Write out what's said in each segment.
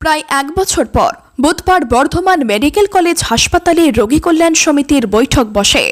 প্রায় এক বছর পর। বুধবার বর্ধমান মেডিকেল কলেজ হাসপাতালে রোগী কল্যাণ সমিতির বৈঠক বসে।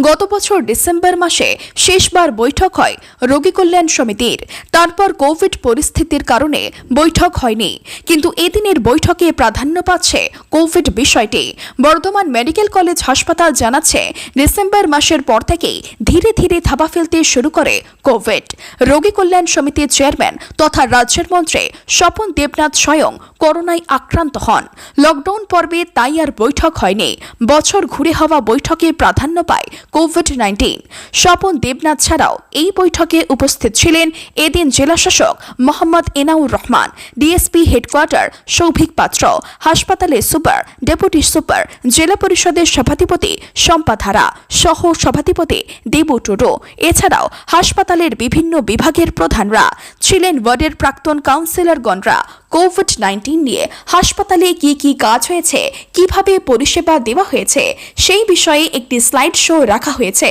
গত বছর ডিসেম্বর মাসে শেষবার বৈঠক হয় রোগী কল্যাণ সমিতির। তারপর কোভিড পরিস্থিতির কারণে বৈঠক হয়নি। কিন্তু এদিনের বৈঠকে প্রাধান্য পাচ্ছে কোভিড বিষয়টি। বর্ধমান মেডিকেল কলেজ হাসপাতাল জানাচ্ছে, ডিসেম্বর মাসের পর থেকেই ধীরে ধীরে থাবা ফেলতে শুরু করে কোভিড। রোগী কল্যাণ সমিতির চেয়ারম্যান তথা রাজ্যের মন্ত্রী স্বপন দেবনাথ স্বয়ং করোনায় আক্রান্ত হন। লকডাউন পর্বে তাই আর বৈঠক হয়নি। বছর ঘুরে হওয়া বৈঠকে প্রাধান্য পায় কোভিড নাইন্টিন স্বপন দেবনাথ ছাড়াও এই বৈঠকে উপস্থিত ছিলেন এদিন জেলাশাসক মোহাম্মদ এনাউর রহমান ডিএসপি হেডকোয়ার্টার সৌভিক পাত্র হাসপাতালের সুপার, ডেপুটি সুপার, জেলা পরিষদের সভাধিপতি শম্পা ধারা সহ সভাধিপতি দেবু টুডু। এছাড়াও হাসপাতালের বিভিন্ন বিভাগের প্রধানরা ছিলেন ওয়ার্ডের প্রাক্তন কাউন্সিলরগণরা কোভিড নাইন্টিন নিয়ে হাসপাতালে কি কি কাজ হয়েছে, কীভাবে পরিষেবা দেওয়া হয়েছে, সেই বিষয়ে একটি স্লাইড শো রাখা হয়েছে।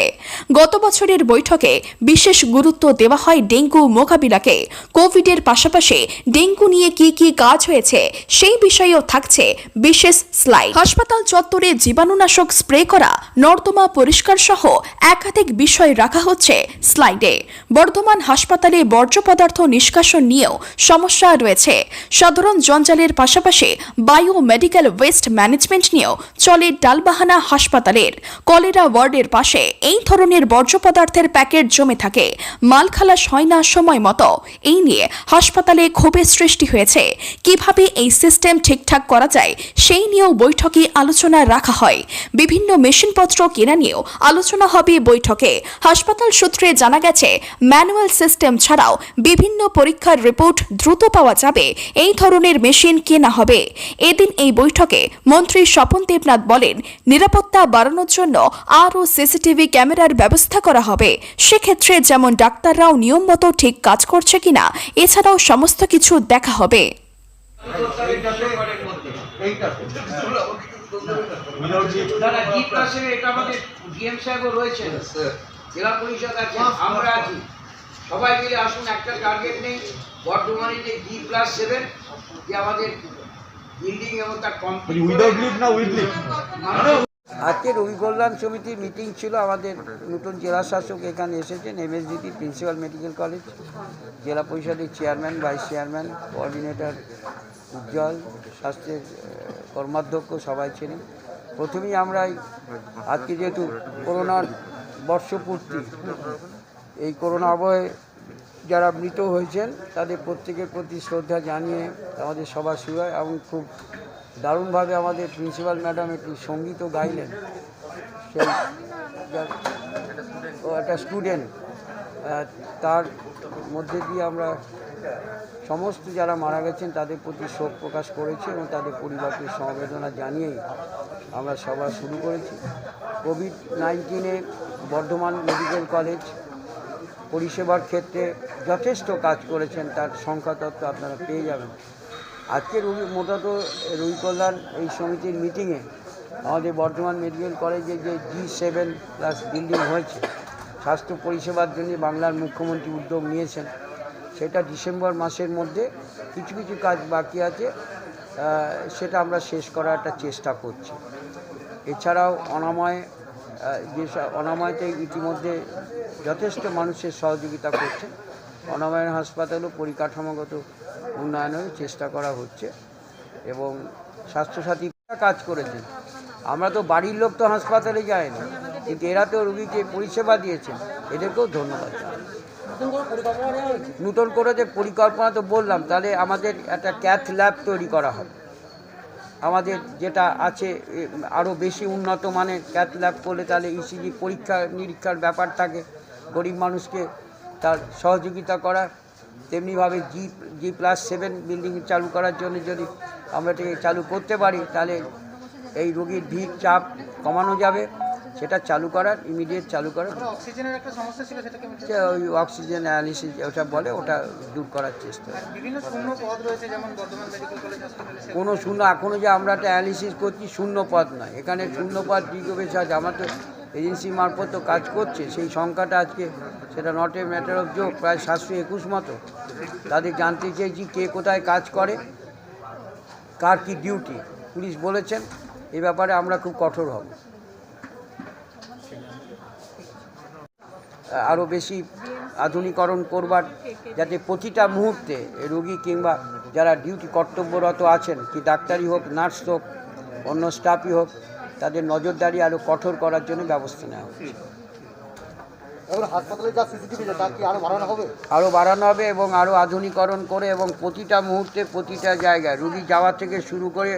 গত বছরের বৈঠকে বিশেষ গুরুত্ব দেওয়া হয় ডেঙ্গু মোকাবিলাকে। কোভিডের পাশাপাশি ডেঙ্গু নিয়ে কি কি কাজ হয়েছে, সেই বিষয়েও থাকছে বিশেষ স্লাইড হাসপাতাল চত্বরে জীবাণুনাশক স্প্রে করা, নর্দমা পরিষ্কার সহ একাধিক বিষয় রাখা হচ্ছে স্লাইডে বর্ধমান হাসপাতালে বর্জ্য পদার্থ নিষ্কাশন নিয়েও সমস্যা রয়েছে। সাধারণ জঞ্জালের পাশাপাশি বায়ো মেডিকেল ওয়েস্ট ম্যানেজমেন্ট নিয়েও চলে ডালবাহানা হাসপাতালের। কলেরা ওয়ার্ডের পাশে এই ধরনের বর্জ্য পদার্থের প্যাকেট জমে থাকে। মাল খালাস হয় না সময় মতো এই নিয়ে হাসপাতালে ক্ষোভের সৃষ্টি হয়েছে। কীভাবে এই সিস্টেম ঠিকঠাক করা যায় সেই নিয়েও বৈঠকে আলোচনা রাখা হয়। বিভিন্ন মেশিনপত্র কেনা নিয়েও আলোচনা হবে বৈঠকে। হাসপাতাল সূত্রে জানা গেছে, ম্যানুয়াল সিস্টেম ছাড়াও বিভিন্ন পরীক্ষার রিপোর্ট দ্রুত পাওয়া যাবে এই ধরনের মেশিন কেনা হবে। এদিন এই বৈঠকে মন্ত্রী স্বপন দেবনাথ বলেন নিরাপত্তা বাড়ানোর জন্য আরও সিসিটিভি ক্যামেরার ব্যবস্থা করা হবে। সেক্ষেত্রে যেমন ডাক্তাররাও নিয়ম মতো ঠিক কাজ করছে কিনা এছাড়াও সমস্ত কিছু দেখা হবে। জেলা পরিষদ আছে আমরা আছি। সবাই মিলে আসুন একটা টার্গেট নেই। বর্ধমানে যে জি প্লাস সেভেন যে আমাদের বিল্ডিং এবং তার কমপ্লিট উইদাউট লিভ না উইথ লিভ আজকে রবি কল্যাণ সমিতির মিটিং ছিল আমাদের নতুন জেলা শাসক এখানে এসেছেন এমএসডিটি প্রিন্সিপাল মেডিকেল কলেজ জেলা পরিষদের chairman vice chairman coordinator Ujjwal স্বাস্থ্যের কর্মাধ্যক্ষ সবাই ছিলেন। প্রথমেই আমরা আজকে যেহেতু করোনার বর্ষপূর্তি এই করোনা আবহে যারা মৃত হয়েছেন, তাদের প্রত্যেকের প্রতি শ্রদ্ধা জানিয়ে আমাদের সবার শুরু হয় এবং খুব দারুণভাবে আমাদের প্রিন্সিপাল ম্যাডাম একটি সঙ্গীতও গাইলেন। সেই ও একটা স্টুডেন্ট তার মধ্যে দিয়ে আমরা সমস্ত যারা মারা গেছেন, তাদের প্রতি শোক প্রকাশ করেছি এবং তাদের পরিবারকে সমবেদনা জানিয়েই আমরা সভা শুরু করেছি। কোভিড নাইন্টিনে বর্ধমান মেডিকেল কলেজ পরিষেবার ক্ষেত্রে যথেষ্ট কাজ করেছেন, তার সংখ্যা তত্ত্ব আপনারা পেয়ে যাবেন। আজকে রবি মূলত রবি কল্যাণ এই সমিতির মিটিংয়ে আমাদের বর্ধমান মেডিকেল কলেজে যে জি সেভেন প্লাস বিল্ডিং হয়েছে, স্বাস্থ্য পরিষেবার জন্য বাংলার মুখ্যমন্ত্রী উদ্যোগ নিয়েছেন, সেটা ডিসেম্বর মাসের মধ্যে কিছু কিছু কাজ বাকি আছে সেটা আমরা শেষ করার একটা চেষ্টা করছি। এছাড়াও অনাময় যে সব- অনাময়তে ইতিমধ্যে যথেষ্ট মানুষের সহযোগিতা করছে। অনাময় হাসপাতালও পরিকাঠামোগত উন্নয়নের চেষ্টা করা হচ্ছে এবং স্বাস্থ্যসাথী কাজ করেছেন। আমরা তো বাড়ির লোক তো হাসপাতালে যায় না কিন্তু এরা তো রুগীকে পরিষেবা দিয়েছেন। এদেরকেও ধন্যবাদ। নতুন করে যে পরিকল্পনা তো বললাম, তাহলে আমাদের একটা ক্যাথ ল্যাব তৈরি করা হবে। আমাদের যেটা আছে আরও বেশি উন্নত মানের ক্যাথ ল্যাব করলে তাহলে ইসিজি পরীক্ষা, নিরীক্ষার ব্যাপার থাকে। গরিব মানুষকে তার সহযোগিতা করা তেমনিভাবে G G plus seven building চালু করার জন্য যদি আমরা এটাকে চালু করতে পারি, তাহলে এই রোগীর ভিড়, চাপ কমানো যাবে। সেটা চালু করার ইমিডিয়েট চালু করার। অক্সিজেনের একটা সমস্যা ছিল সেটাকে ওই অক্সিজেন অ্যানালিসিস ওটা বলে ওটা দূর করার চেষ্টা। বিভিন্ন শূন্য পদ রয়েছে যেমন বর্ধমান মেডিকেল কলেজ হাসপাতালে কোনো শূন্য এখনও যে আমরা একটা অ্যানালিসিস করছি শূন্য পদ নয়। এখানে শূন্য পদ ডিগোবেশ আছে আমার তো এজেন্সি মারফত তো কাজ করছে সেই সংখ্যাটা আজকে সেটা not a matter of joke প্রায় সাতশো একুশ মতো। তাদের জানতে চেয়েছি কে কোথায় কাজ করে কার কি ডিউটি পুলিশ বলেছেন এ ব্যাপারে আমরা খুব কঠোর হব। আরও বেশি আধুনিকরণ করবার যাতে প্রতিটা মুহূর্তে রোগী কিংবা যারা ডিউটি কর্তব্যরত আছেন কি ডাক্তারই হোক নার্স হোক অন্য স্টাফই হোক তাদের নজরদারি আরও কঠোর করার জন্য ব্যবস্থা নেওয়া হচ্ছে। আরও বাড়ানো হবে? এবং আরও আধুনিকরণ করে এবং প্রতিটা মুহূর্তে প্রতিটা জায়গায় রুগী যাওয়া থেকে শুরু করে